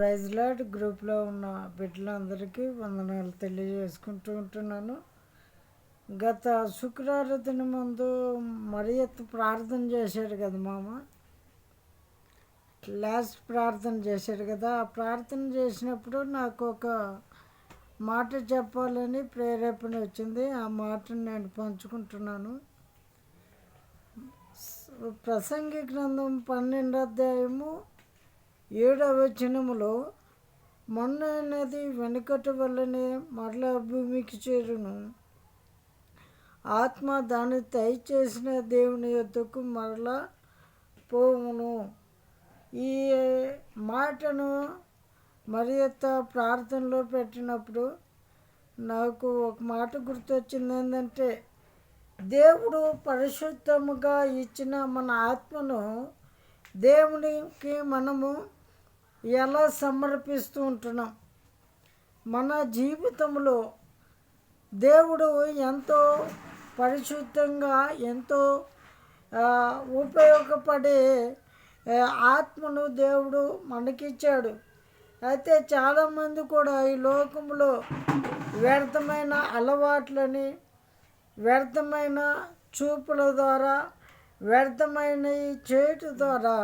Praise lord గ్రూప్లో ఉన్న బిడ్డలందరికీ వందనాలు తెలియజేసుకుంటూ ఉంటున్నాను. గత శుక్రవారం దిన ముందు మరి ప్రార్థన చేశాడు కదా మామ. లాస్ట్ ప్రార్థన చేశాడు కదా. ఆ ప్రార్థన చేసినప్పుడు నాకు ఒక మాట చెప్పాలని ప్రేరేపణ వచ్చింది. ఆ మాటను నేను పంచుకుంటున్నాను. ప్రసంగి గ్రంథం పన్నెండో అధ్యాయము ఏడవ వచనములో మొన్న నది వెనుకటి వల్లనే మరల భూమికి చేరును. ఆత్మ దాన్ని దయచేసిన దేవుని యొద్దకు మరలా పోవును. ఈ మాటను మరియత్త ప్రార్థనలో పెట్టినప్పుడు నాకు ఒక మాట గుర్తొచ్చింది ఏంటంటే దేవుడు పరిశుద్ధముగా ఇచ్చిన మన ఆత్మను దేవునికి మనము ఎలా సమర్పిస్తూ ఉంటున్నాం? మన జీవితంలో దేవుడు ఎంతో పరిశుద్ధంగా ఎంతో ఉపయోగపడే ఆత్మను దేవుడు మనకిచ్చాడు. అయితే చాలామంది కూడా ఈ లోకంలో వ్యర్థమైన అలవాట్లని వ్యర్థమైన చూపుల ద్వారా వ్యర్థమైన ఈ చేటు ద్వారా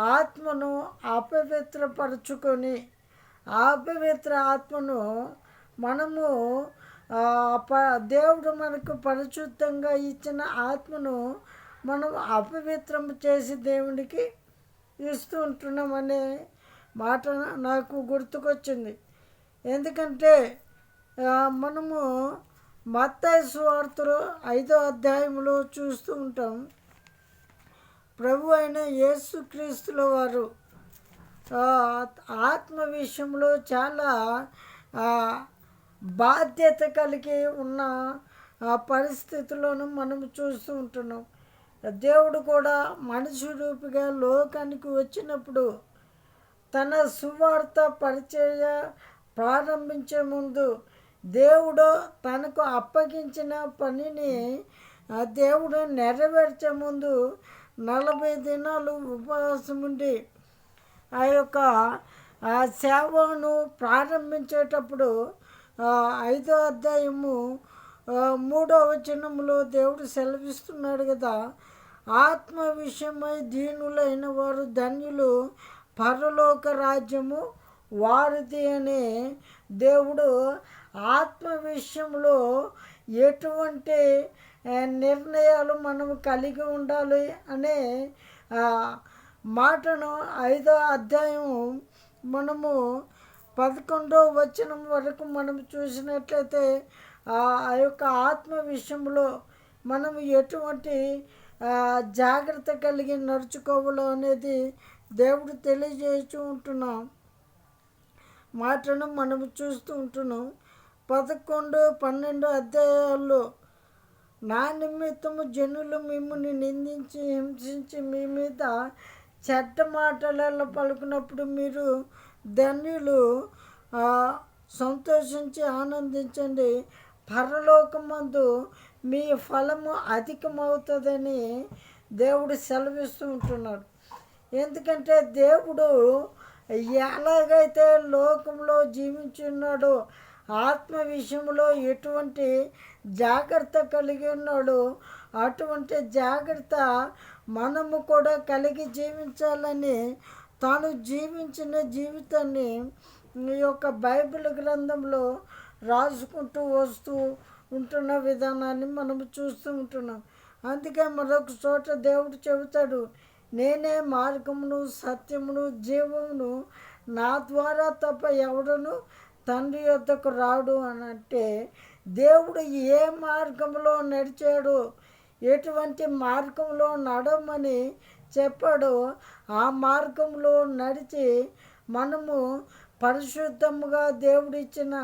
ఆత్మను అపవిత్రపరుచుకొని అపవిత్ర ఆత్మను మనము ప- దేవుడు మనకు పరిశుద్ధంగా ఇచ్చిన ఆత్మను మనం అపవిత్రం చేసి దేవునికి ఇస్తూ ఉంటున్నామనే మాట నాకు గుర్తుకొచ్చింది. ఎందుకంటే మనము మత్తాయి సువార్తలు ఐదో అధ్యాయంలో చూస్తూ ఉంటాం. ప్రభు అయిన యేసుక్రీస్తుల వారు. ఆత్మ విషయంలో చాలా బాధ్యత కలిగి ఉన్న పరిస్థితుల్లోనూ పరిస్థితులను మనం చూస్తూ ఉంటున్నాం. దేవుడు కూడా మనిషి రూపిగా లోకానికి వచ్చినప్పుడు తన సువార్త పరిచయ ప్రారంభించే ముందు దేవుడు తనకు అప్పగించిన పనిని దేవుడు నెరవేర్చే ముందు నలభై దినాలు ఉపవాసం ఉండి ఆ యొక్క ఆ సేవను ప్రారంభించేటప్పుడు ఐదో అధ్యాయము మూడో వచనంలో దేవుడు సెలవిస్తున్నాడు కదా ఆత్మ విషయమై దీనులైన వారు ధన్యులు పరలోక రాజ్యము వారిది అనే దేవుడు ఆత్మ విషయంలో ఎటువంటి నిర్ణయాలు మనం కలిగి ఉండాలి అనే మాటను ఐదో అధ్యాయం మనము పదకొండో వచనం వరకు మనం చూసినట్లయితే ఆ యొక్క ఆత్మ విషయంలో మనం ఎటువంటి జాగ్రత్త కలిగి నడుచుకోవాలో అనేది దేవుడు తెలియజేస్తూ ఉంటున్నాం. మాటను మనం చూస్తూ ఉంటున్నాం. పదకొండు పన్నెండు అధ్యాయాల్లో నా నిమిత్తము జనులు మిమ్మల్ని నిందించి హింసించి మీ మీద చెడ్డ మాటలలో పలుకున్నప్పుడు మీరు ధన్యులు. సంతోషించి ఆనందించండి. పరలోకమందు మీ ఫలము అధికమవుతుందని దేవుడు సెలవిస్తూ ఉంటున్నాడు. ఎందుకంటే దేవుడు ఎలాగైతే లోకంలో జీవించున్నాడో ఆత్మ విషయంలో ఎటువంటి జాగ్రత్త కలిగి ఉన్నాడో అటువంటి జాగ్రత్త మనము కూడా కలిగి జీవించాలని తాను జీవించిన జీవితాన్ని ఈ యొక్క బైబిల్ గ్రంథంలో రాసుకుంటూ వస్తూ ఉంటున్న విధానాన్ని మనము చూస్తూ ఉంటున్నాం. అందుకే మరొక చోట దేవుడు చెబుతాడు నేనే మార్గమును సత్యమును జీవమును నా ద్వారా తప్ప ఎవడను తండ్రి యొద్దకు రాడు అని అంటే దేవుడు ఏ మార్గంలో నడిచాడు ఎటువంటి మార్గంలో నడవమని చెప్పాడో ఆ మార్గంలో నడిచి మనము పరిశుద్ధముగా దేవుడిచ్చిన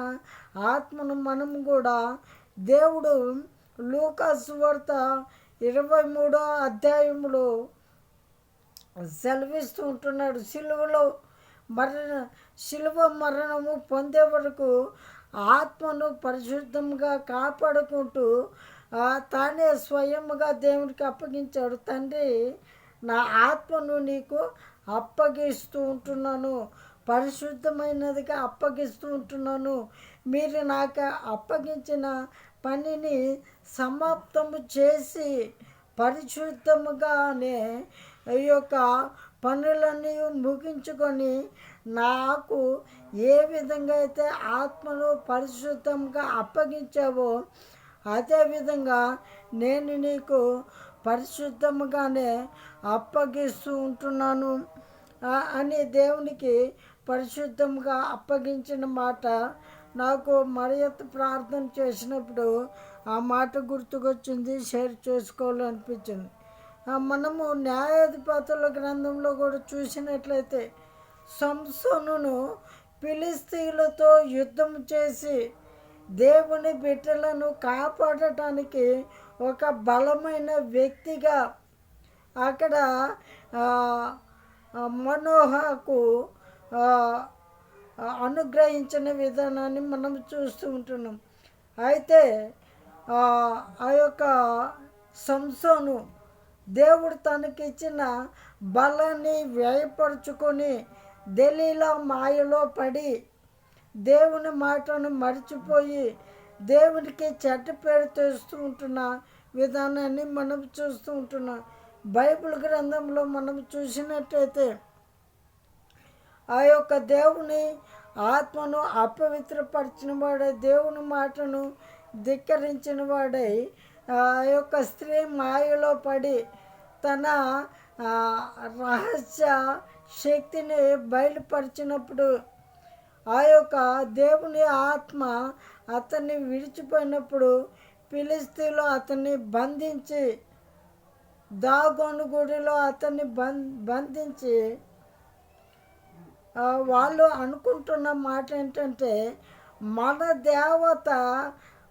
ఆత్మను మనం కూడా దేవుడు లూకాసు వార్త ఇరవై మూడో అధ్యాయంలో సెలవిస్తూ ఉంటున్నాడు. సిలువలో మరణ సిలువ మరణము పొందే వరకు ఆత్మను పరిశుద్ధంగా కాపాడుకుంటూ తానే స్వయంగా దేవునికి అప్పగించాడు. తండ్రి నా ఆత్మను నీకు అప్పగిస్తూ ఉంటున్నాను. పరిశుద్ధమైనదిగా అప్పగిస్తూ ఉంటున్నాను. మీరు నాకు అప్పగించిన పనిని సమాప్తము చేసి పరిశుద్ధముగానే ఈ యొక్క పనులన్నీ ముగించుకొని నాకు ఏ విధంగా అయితే ఆత్మను పరిశుద్ధంగా అప్పగించావో అదేవిధంగా నేను నీకు పరిశుద్ధముగానే అప్పగిస్తూ ఉంటున్నాను. అని దేవునికి పరిశుద్ధంగా అప్పగించిన మాట నాకు మరియత్ ప్రార్థన చేసినప్పుడు ఆ మాట గుర్తుకొచ్చింది షేర్ చేసుకోవాలనిపించింది. మనము న్యాయాధిపతుల గ్రంథంలో కూడా చూసినట్లయితే సంసోనును పిలిస్తీలతో యుద్ధం చేసి దేవుని బిడ్డలను కాపాడటానికి ఒక బలమైన వ్యక్తిగా అక్కడ మనోహకు అనుగ్రహించిన విధానాన్ని మనం చూస్తూ ఉంటున్నాం. అయితే ఆ ఆ యొక్క సంసోను దేవుడు తనకిచ్చిన బలాన్ని వ్యయపరుచుకొని దలీలా మాయలో పడి దేవుని మాటను మర్చిపోయి దేవునికి చెడ్డ పేరు తెస్తూ ఉంటున్న విధానాన్ని మనం చూస్తూ ఉంటున్నాం. బైబిల్ గ్రంథంలో మనం చూసినట్టయితే ఆ యొక్క దేవుని ఆత్మను అపవిత్రపరిచిన వాడై దేవుని మాటను ధిక్కరించిన వాడై యొక్క స్త్రీ మాయలో పడి తన రహస్య శక్తిని బయలుపరిచినప్పుడు ఆ యొక్క దేవుని ఆత్మ అతన్ని విడిచిపోయినప్పుడు పిలిస్తీలో అతన్ని బంధించి దాగోను గుడిలో అతన్ని బం బంధించి వాళ్ళు అనుకుంటున్న మాట ఏంటంటే మన దేవత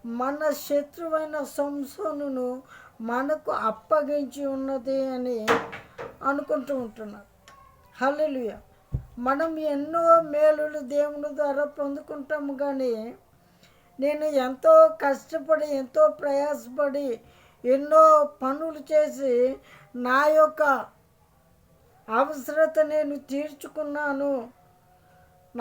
మన శత్రువైన సంసోను మనకు అప్పగించి ఉన్నది అని అనుకుంటూ ఉంటున్నారు. హలలుయ మనం ఎన్నో మేలులు దేవుని ద్వారా పొందుకుంటాము కానీ నేను ఎంతో కష్టపడి ఎంతో ప్రయాసపడి ఎన్నో పనులు చేసి నా యొక్క అవసరత నేను తీర్చుకున్నాను.